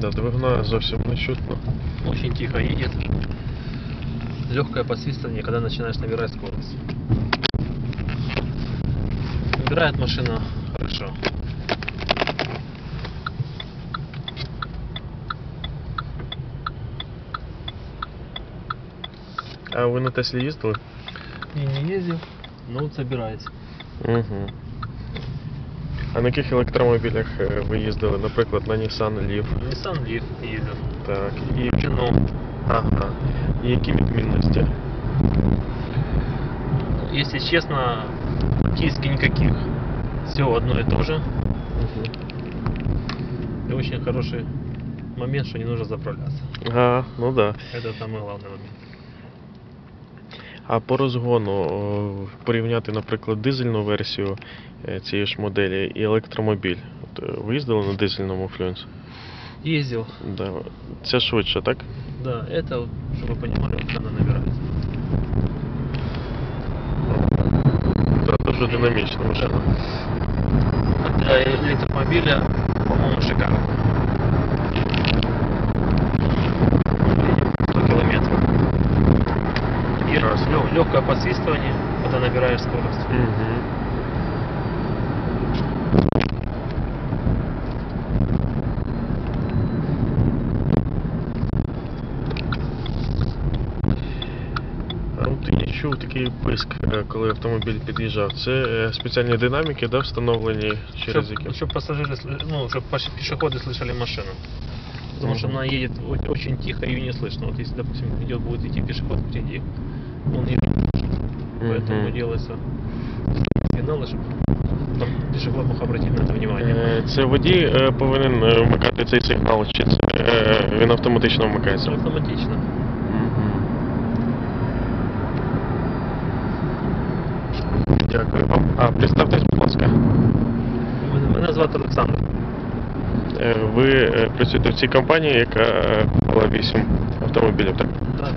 Да, двигуна зовсім не чутно. Очень тихо едет. Легкое подсвистывание, когда начинаешь набирать скорость. Набирает машина хорошо. А ви на Теслі їздили? И не ездил, но вот собирается. Угу. А на яких електромобілях е, ви їздили? Наприклад, на Nissan Leaf. Nissan Leaf ездил. Так. І Кино. Ага. І які відмінності? Если честно, практически никаких. Все одно и то же. Угу. И очень хороший момент, что не нужно заправляться. Ага, ну да. Это самый главный момент. А по розгону о, порівняти, наприклад, дизельну версію е, цієї ж моделі і електромобіль. От, е, ви їздили на дизельному Fluence? Ездил. Да. Це швидше, так? Да, это, вот, чтобы вы понимали, вот она набирается. Так, дуже динамічна машина. А Для электромобиля, по-моему, шикарно. И Раз. легкое подсвистывание, когда набираешь скорость. Угу. А от я чув такий писк, е, коли автомобіль під'їжджав. Це е, спеціальні динаміки, да, встановлені через які. Чтобы пассажиры, сл- ну, чтобы пешеходы слышали машину. Потому что Мгм. она едет о- очень тихо, ее не слышно. Вот если, допустим, идет, будет идти пешеход впереди, он ее не слышит. Поэтому Мгм. делается сигналы, чтобы там пешеход мог обратить на это внимание. Е, Це водій е, повинен е, вмикати цей сигнал, чи це е, він автоматично вмикається? Автоматично. Дякую вам. А представтесь, будь ласка. Мене- Мене звати Олександр. Е, Ви е, працюєте в цій компанії, яка е, купила 8 автомобілів, так? Так.